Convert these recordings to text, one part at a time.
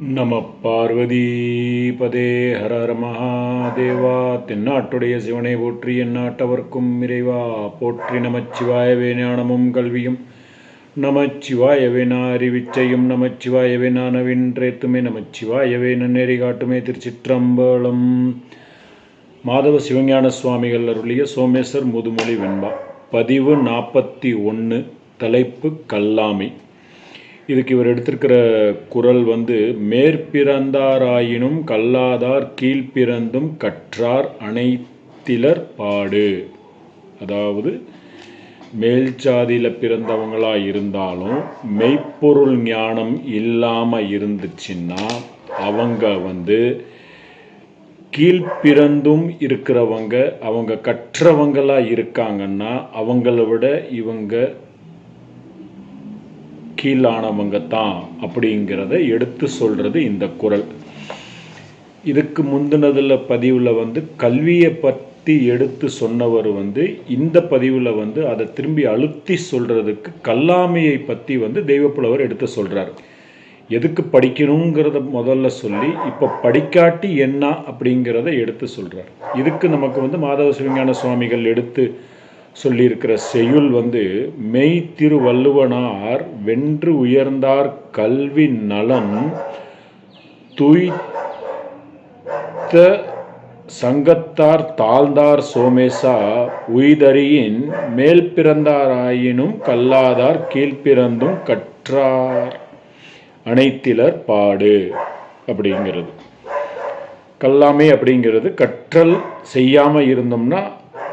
நம பார்வதிபதே ஹர ஹர மகாதேவா. தென்னாட்டுடைய சிவனை போற்றி எந்நாட்டவர்க்கும் இறைவா. போற்றி நமச்சிவாயவே ஞானமும் கல்வியும். நமச்சிவாயவே நான் அறிவிச்சையும் நமச்சிவாயவே நான் நவின்றேத்துமே நமச்சிவாயவே நன்னேறி காட்டுமே திருச்சிற்றம்பலம். மாதவ சிவஞான சுவாமிகள் அருளிய சோமேஸ்வர் முதுமொழி வெண்பா பதிவு நாற்பத்தி ஒன்று தலைப்பு கல்லாமை. இதுக்கு இவர் எடுத்திருக்கிற குரல் வந்து மேற்பிறந்தாராயினும் கல்லாதார் கீழ்ப்பிறந்தும் கற்றார் அனைத்திலர் பாடு. அதாவது மேல் சாதியில் பிறந்தவங்களாக இருந்தாலும் மெய்ப்பொருள் ஞானம் இல்லாமல் இருந்துச்சுன்னா அவங்க வந்து கீழ்ப்பிறந்தும் இருக்கிறவங்க அவங்க கற்றவங்களாக இருக்காங்கன்னா அவங்கள விட இவங்க கீழானவங்க தான் அப்படிங்கிறத எடுத்து சொல்கிறது இந்த குரல். இதுக்கு முந்தினதில் பதிவில் வந்து கல்வியை பற்றி எடுத்து சொன்னவர் வந்து இந்த பதிவில் வந்து அதை திரும்பி அழுத்தி சொல்கிறதுக்கு கல்லாமையை பற்றி வந்து தெய்வப்புலவர் எடுத்து சொல்கிறார் எதுக்கு படிக்கணுங்கிறத முதல்ல சொல்லி இப்போ படிக்காட்டி என்ன அப்படிங்கிறத எடுத்து சொல்கிறார் இதுக்கு நமக்கு வந்து மாதவ சிவஞான சுவாமிகள் எடுத்து சொல்லியிருக்கிற செய்யுள் வந்து மெய் திருவள்ளுவனார் வென்று உயர்ந்தார் கல்வி நலன் துய்த்த சங்கத்தார் தாழ்ந்தார் சோமேசா உய்தறியின் மேல் பிறந்தாராயினும் கல்லாதார் கீழ்ப்பிறந்தும் கற்றார். அனைத்திலர் பாடு அப்படிங்கிறது. கல்லாமை அப்படிங்கிறது கற்றல் செய்யாமல் இருந்தோம்னா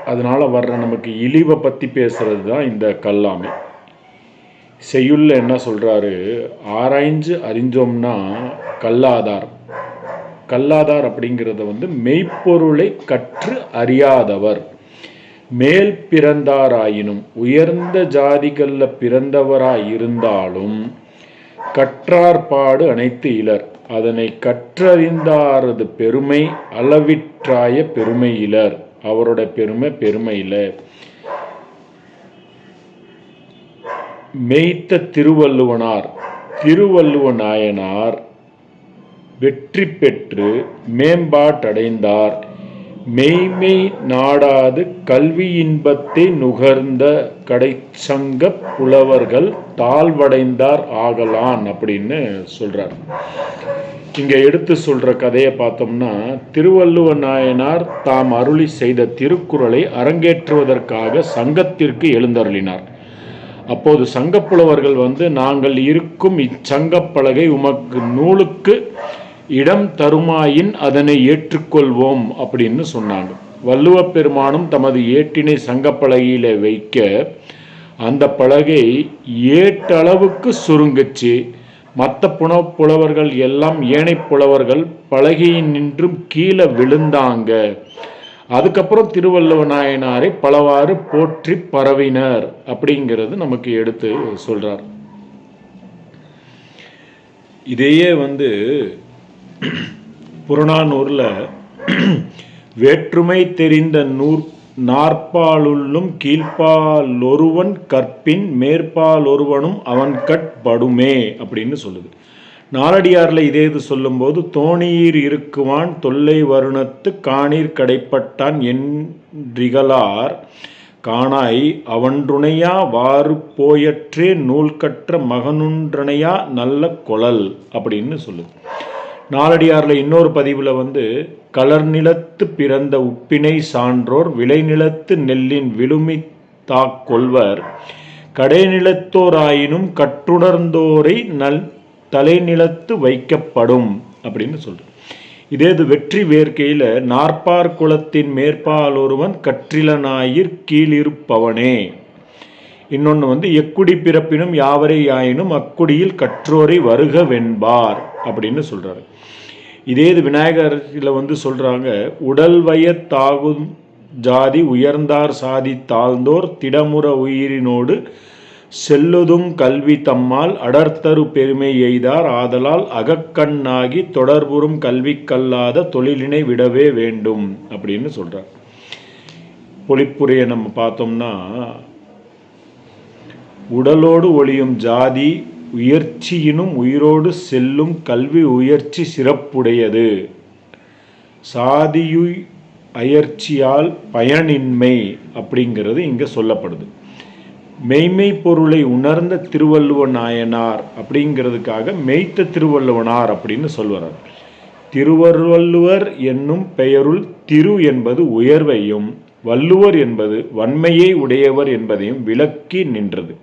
அதனால் வர்ற நமக்கு இழிவை பற்றி பேசுகிறது தான் இந்த கல்லாமை. செய்யுள்ள என்ன சொல்கிறாரு ஆராய்ஞ்சு அறிஞ்சோம்னா கல்லாதார். கல்லாதார் அப்படிங்கிறத வந்து மெய்ப்பொருளை கற்று அறியாதவர். மேல் பிறந்தாராயினும் உயர்ந்த ஜாதிகளில் பிறந்தவராய் இருந்தாலும் கற்றார்பாடு அனைத்து இலர். அதனை கற்றறிந்தாரது பெருமை அளவிற்றாய பெருமை இலர். அவரோட பெருமை பெருமையில். மெய்த்த திருவள்ளுவனார் திருவள்ளுவ நாயனார் வெற்றி பெற்று மேம்பாட்டடைந்தார். மெய்மை நாடாது கல்வி இன்பத்தை நுகர்ந்த கடைச்சங்க புலவர்கள் தாழ்வடைந்தார் ஆகலான் அப்படின்னு சொல்றார். இங்கே எடுத்து சொல்கிற கதையை பார்த்தோம்னா திருவள்ளுவ நாயனார் தாம் அருளி செய்த திருக்குறளை அரங்கேற்றுவதற்காக சங்கத்திற்கு எழுந்தருளினார். அப்போது சங்கப்புலவர்கள் வந்து நாங்கள் இருக்கும் இச்சங்கப்பலகை உமக்கு நூலுக்கு இடம் தருமாயின் அதனை ஏற்றுக்கொள்வோம் அப்படின்னு சொன்னாங்க. வள்ளுவ பெருமானும் தமது ஏட்டினை சங்கப்பலகையில் வைக்க அந்த பலகை ஏட்டளவுக்கு சுருங்குச்சு. மற்ற புன புலவர்கள் எல்லாம் ஏனை புலவர்கள் பலகையின் நின்றும் கீழே விழுந்தாங்க. அதுக்கப்புறம் திருவள்ளுவ நாயனாரை பலவாறு போற்றி பரவினர் அப்படிங்கிறது நமக்கு எடுத்து சொல்றார். இதையே வந்து புறநானூரில் வேற்றுமை தெரிந்த நூற் நாற்பாலுள்ளும் கீழ்பாலொருவன் கற்பின் மேற்பாலொருவனும் அவன் கட் படுமே அப்படின்னு சொல்லுது. நாலடியாரில் இதே இது சொல்லும்போது தோணியீர் இருக்குவான் தொல்லை வருணத்து காணீர் கடைப்பட்டான் என்றிகளார். காணாய் அவன்றுணையா வாறு போயற்றே நூல் கற்ற மகனுன்றனையா நல்ல கொழல் அப்படின்னு சொல்லுது. நாலடியாரில் இன்னொரு பதிவில் வந்து கலர் நிலத்து பிறந்த உப்பினை சான்றோர் விளைநிலத்து நெல்லின் விழுமி தாக்கொள்வர். கடைநிலத்தோராயினும் கற்றுணர்ந்தோரை நல் தலைநிலத்து வைக்கப்படும் அப்படின்னு சொல்கிறேன் இதே இது வெற்றி வேர்க்கையில் நாற்பார் குலத்தின் மேற்பால் ஒருவன் கற்றிலனாயிர் கீழிருப்பவனே. இன்னொன்று வந்து எக்குடி பிறப்பினும் யாவரே ஆயினும் அக்குடியில் கற்றோரை வருக வெண்பார் அப்படின்னு சொல்கிறாரு இதே இது விநாயகரில் வந்து சொல்கிறாங்க உடல் வயத்தாகும் ஜாதி உயர்ந்தார் சாதி தாழ்ந்தோர் திடமுற உயிரினோடு செல்லுதும் கல்வி தம்மால் அடர்த்தரு பெருமை எய்தார். ஆதலால் அகக்கண்ணாகி தொடர்புறும் கல்வி கல்லாத தொழிலினை விடவே வேண்டும் அப்படின்னு சொல்கிறார் பொழிப்புரையை நம்ம பார்த்தோம்னா உடலோடு ஒளியும் ஜாதி உயர்ச்சியினும் உயிரோடு செல்லும் கல்வி உயர்ச்சி சிறப்புடையது. சாதியு அயற்சியால் பயனின்மை அப்படிங்கிறது இங்கே சொல்லப்படுது. மெய்மை பொருளை உணர்ந்த திருவள்ளுவ நாயனார் அப்படிங்கிறதுக்காக மெய்த்த திருவள்ளுவனார் அப்படின்னு சொல்கிறார் திருவள்ளுவர் என்னும் பெயருள் திரு என்பது உயர்வையும் வள்ளுவர் என்பது வன்மையை உடையவர் என்பதையும் விளக்கி நின்றது.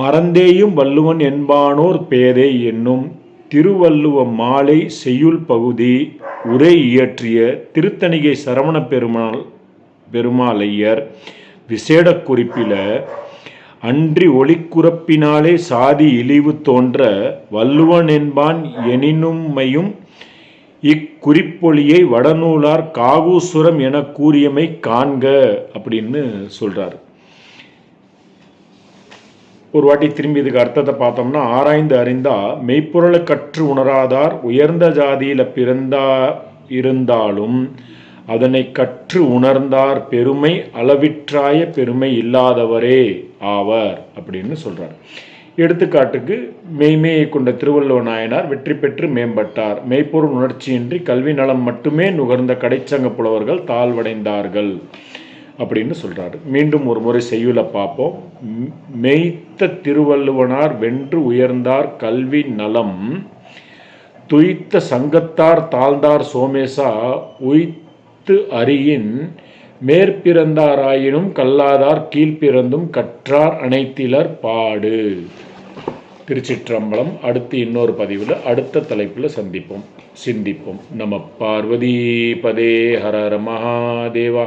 மறந்தேயும் வள்ளுவன் என்பானோர் பேதை என்னும் திருவள்ளுவ மாலை செய்யுள் பகுதி உரை இயற்றிய திருத்தணிகை சரவண பெருமாள் பெருமாளையர் விசேட குறிப்பில அன்றி ஒளிக்குறப்பினாலே சாதி இழிவு தோன்ற வள்ளுவன் என்பான் எனினுமையும் இக்குறிப்பொழியை வடநூலார் காகூசுரம் என கூறியமை காண்க அப்படின்னு சொல்கிறார் ஒரு வாட்டி திரும்பி இதுக்கு அர்த்தத்தை பார்த்தோம்னா ஆராய்ந்து அறிந்தா மெய்ப்பொருளை கற்று உணராதார் உயர்ந்த ஜாதியில் பிறந்தா இருந்தாலும் அதனை கற்று உணர்ந்தார் பெருமை அளவிற்றாய பெருமை இல்லாதவரே ஆவர் அப்படின்னு சொல்கிறார் எடுத்துக்காட்டுக்கு மெய்மையை கொண்ட திருவள்ளுவ நாயனார் வெற்றி பெற்று மேம்பட்டார். மெய்ப்பொருள் உணர்ச்சியின்றி கல்வி நலம் மட்டுமே நுகர்ந்த கடைச்சங்க புலவர்கள் தாழ்வடைந்தார்கள். அப்படின்னு சொல்கிறாரு மீண்டும் ஒரு முறை செய்யுள பார்ப்போம். மெய்த்த திருவள்ளுவனார் வென்று உயர்ந்தார் கல்வி நலம் துய்த்த சங்கத்தார் தாழ்ந்தார் சோமேசா உய்த்து அறியின் மேற்பிறந்தாராயினும் கல்லாதார் கீழ்ப்பிறந்தும் கற்றார் அனைத்திலர் பாடு. திருச்சிற்றம்பலம் அடுத்து இன்னொரு பதிவில் அடுத்த தலைப்பில் சந்திப்போம். சிந்திப்போம். நம பார்வதி பதே ஹர மகாதேவா.